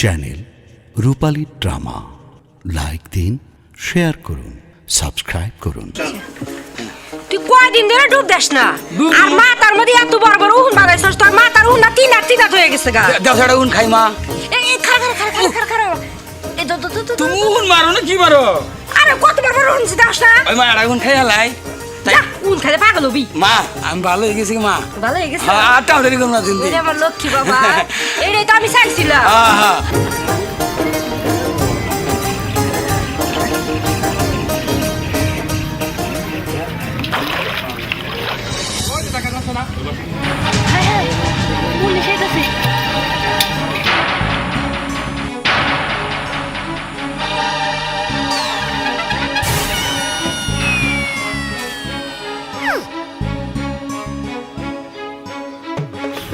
Channel Rupali drama. Like দিন share করুন subscribe করুন। তুই কয়দিন ধরে ডুব দেস না? আর মা তার মধ্যে এত বড় বড় উহুন বানাইছস তোর মা তার উহুন না তিন আর তিন হয়ে গেছে গা। দেও সেটা উন খাই মা। এই খা খা খা খা খা খা এই দো দো দো দো তুমি উন মারো না কি মারো? আরে কত বড় বড় উহুন দেস না? ওই মা এটা উন খাই হালাই যা খাইতে পাগল হবি? মা আমি ভালো হয়ে গেছি মা। ভালো হয়ে গেছে? হ্যাঁ আটটা দেরি করো না আমার লক্ষ্মী বাবা এটাই তো আমি চাইছিলাম।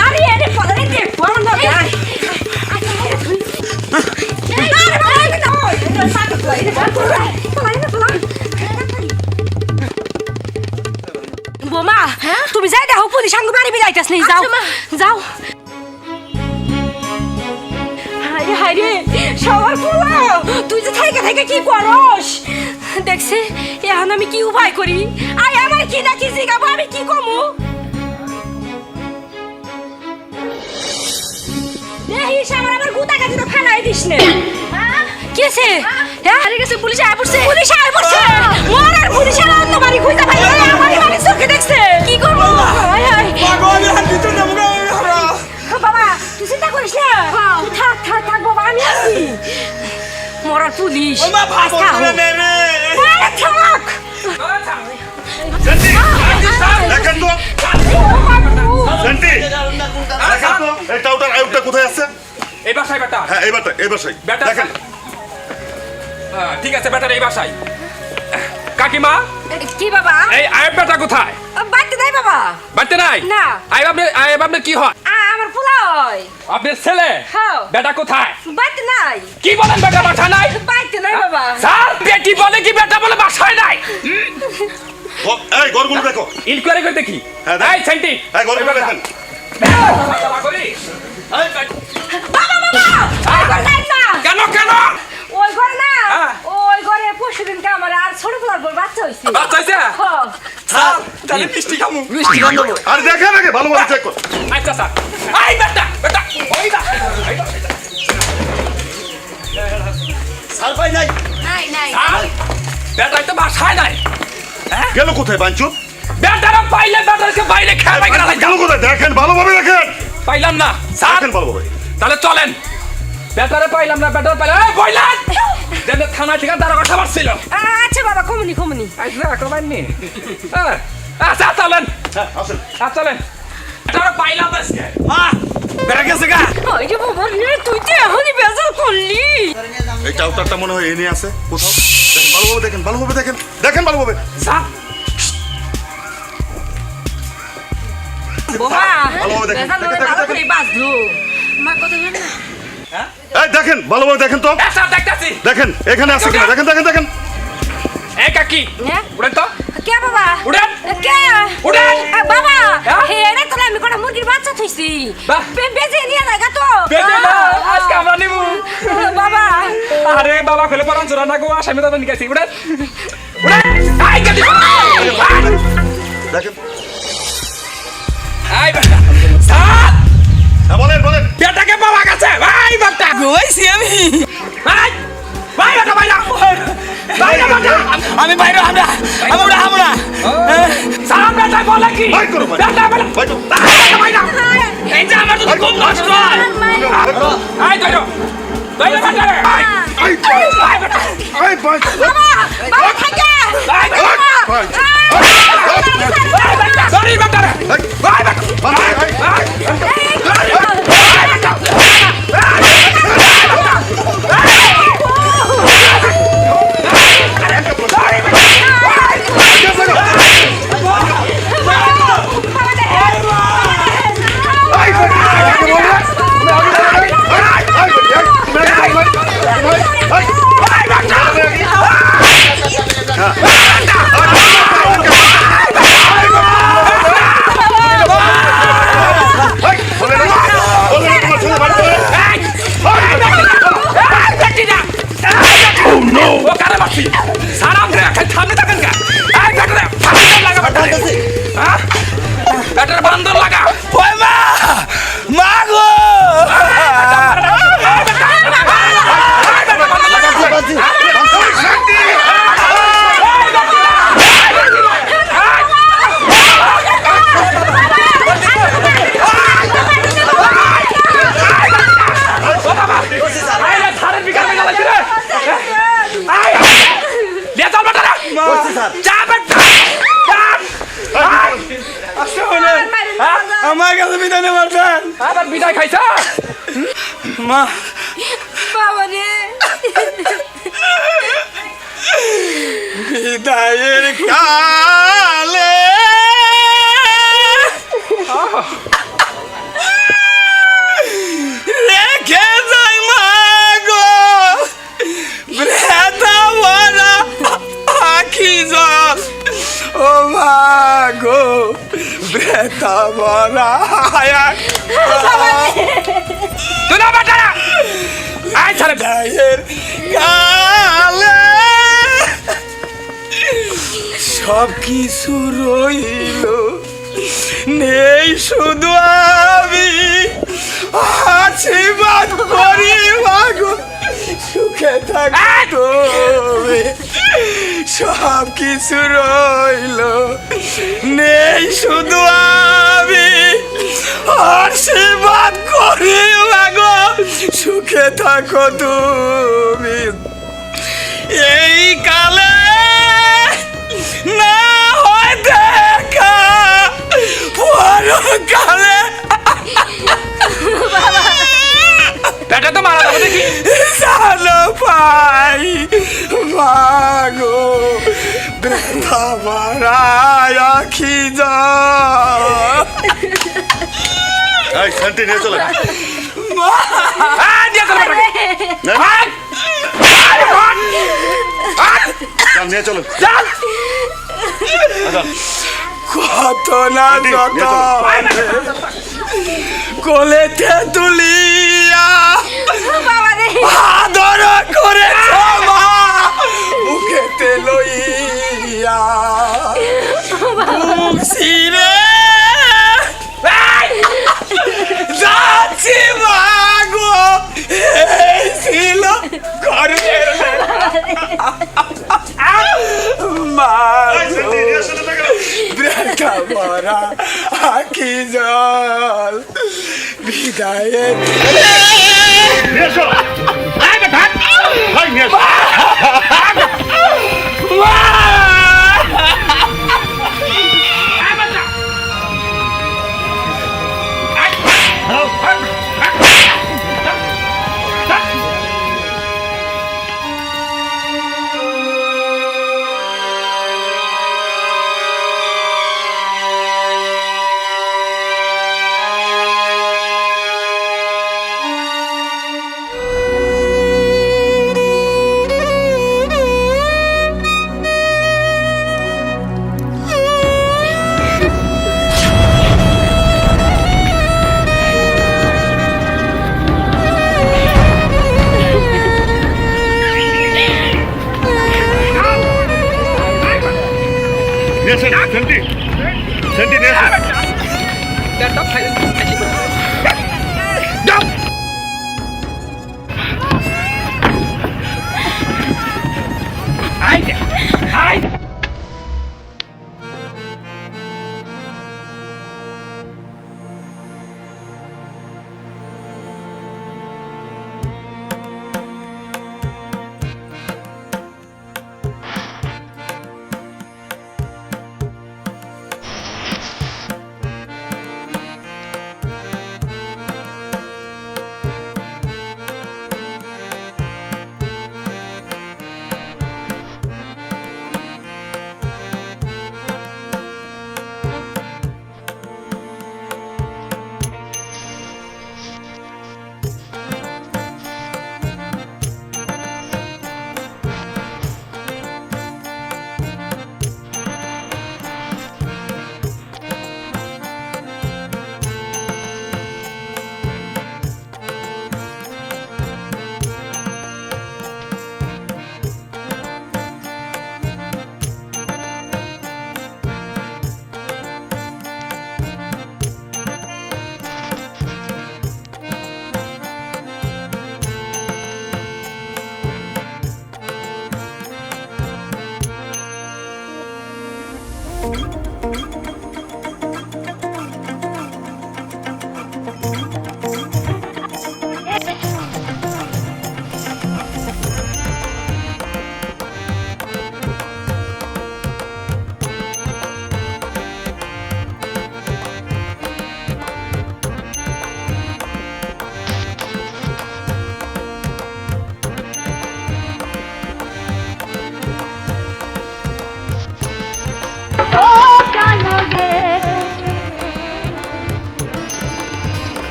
আরে আরে পড়া রে ফোন না আরে আরে না পাগল হই বোমা তুমি যাই দেখো পুলিশ আঙ্গু বাড়ি বিলাইতাস নেই যাও। যাও। হায়রে হায়রে সবার পোলা তুই যে থাইকে থাইকে কি করস? দেখছে এখন আমি কি উপায় করি? আয় আমার কি না কি জিগাবো আমি কি কমু? দেখিস আমার আবার গুতা কাটি তো ফেলাই দিস নে। কেছে হ্যাঁ? হারিয়ে গেছে? পুলিশ আয় পড়ছে। পুলিশ আয় পড়ছে। মোর আর পুলিশ অন্য বাড়ি খুঁজতে পারি আমার বাড়ি চোখে দেখছে। কি করব? আয় আয়। পাগল আর ভিতর না বাবা তুই চিন্তা করিস না। থাক থাক থাক বাবা আমি আছি। মরার পুলিশ। ও মা ভাগো আচ্ছা, থাক। এই টাউটার আয়ুবটা কোথায় আছে? এই বাসায় বেটা। হ্যাঁ এই বাসায় এই বাসায়। বেটা দেখেন। হ্যাঁ, ঠিক আছে বেটার এই বাসায়। কাকিমা? কি বাবা? এই আয়ব বেটা কোথায়? বাড়তে নাই বাবা। বাড়তে নাই? না। আয়ব আপনি আয়ব আপনি কি হয়? আ, আমার পোলা হয়। আপনার ছেলে? হ্যাঁ। বেটা কোথায়? বাড়তে নাই। কি বলেন বেটা বাসা নাই? বাড়তে নাই বাবা। স্যার বেটি বলে কি বেটা বলে বাসায় নাই? এই গরগুলো দেখো ইনকোয়ারি করে দেখি হ্যাঁ, দেখ। এই সেন্টি এই গরগুলো দেখেন কেন কেন ওই ঘরে না হ্যাঁ। ওই ঘরে পরশু দিনকে আমার আর ছোট বউ বাচ্চা হয়েছে বাচ্চা হইছে? হ্যাঁ। স্যার তাহলে মিষ্টি খামু মিষ্টি গান দেবো আর দেখেন আগে ভালোভাবে চেক কর আচ্ছা স্যার এই বেটা বেটা ওই দা এই দা, এই দা। সার পাই নাই নাই নাই বেটা তো বাসায় নাই গেল কোথায় বাঞ্চুত বেটারা পাইলে বেটারকে বাইরে খেয়ে বাইরে গেল কোথায়? দেখেন ভালোভাবে দেখেন। পাইলাম না। স্যার দেখেন ভালোভাবে। তাহলে চলেন। বেটারে পাইলাম না বেটারে পাইলাম এই বইলাম যেন থানা থেকে তারা কথা বাড়ছিল আচ্ছা বাবা কমনি কমনি আচ্ছা করবেন নি আচ্ছা চলেন। হ্যাঁ আসেন। আচ্ছা চলেন। বেটারে পাইলাম আজকে মা বেটা গেছে গা। ওই যে বাবা রে তুই তো এখনই বেজাল করলি। এই টাউটারটা মনে হয় এনে আছে কোথাও। দেখেন ভালোভাবে দেখেন ভালোভাবে দেখেন দেখেন ভালোভাবে স্যার বোমা ভালোভাবে দেখেন, দেখেন, ভালো করে বাজলো মা কথা বল না। এই দেখেন ভালোভাবে দেখেন তো। দেখেন এখানে আছে কিনা দেখেন দেখেন দেখেন। এ কাকি হ্যাঁ? উড়েন তো। কে বাবা? উড়েন। থইছি বেজে নিয়ে লাগা তো। বেজে না, আজকে আমরা। আ, বাবা। আরে বাবা খেলে পরান চোরা না গো আসামি তো নিকাছি উড়েন উড়েন আই দেখেন। আই বেটা। স্যার হ্যাঁ বলেন বলেন। বেটাকে পাওয়া গেছে। ভাই বেটা কইছি আমি। ভাই ভাই বেটা ভাই না না আমি বাইরে আমরা আমরা আমরা বেটা বলে কি বলে এই যে আমার তো খুব নষ্ট হয় আই ধরো ধরো বেটা রে আই আই বেটা এই, ভাই, বাবা বাবা থাকে আই আই সরি বেটা বেটা ভাই, এই, আই এই, আই ভয় খাইছ মা বাবা রে বিদায়ের কালে রেখে যাই মা গো বৃথা ভরা আখি জল ও মা গো বৃথা ভরা কিছু রইল। নেই শুধু আমি। আশীর্বাদ করি মাগো সুখে থাকো তুমি। সব কিছু রইল। নেই শুধু আমি। আশীর্বাদ করি মাগো সুখে থাকো তুমি। এই কালে এই সেন্টি নিয়ে চলে। নিয়ে চলো কত না যত কোলেতে তুলিয়া আদর করে মা বুকেতে লইয়া। বুক যাচ্ছি মাগো এই ছিল ঘরের মরা আখি জল বিদায়ের নিয়ে এসো সেন্টি সেন্টি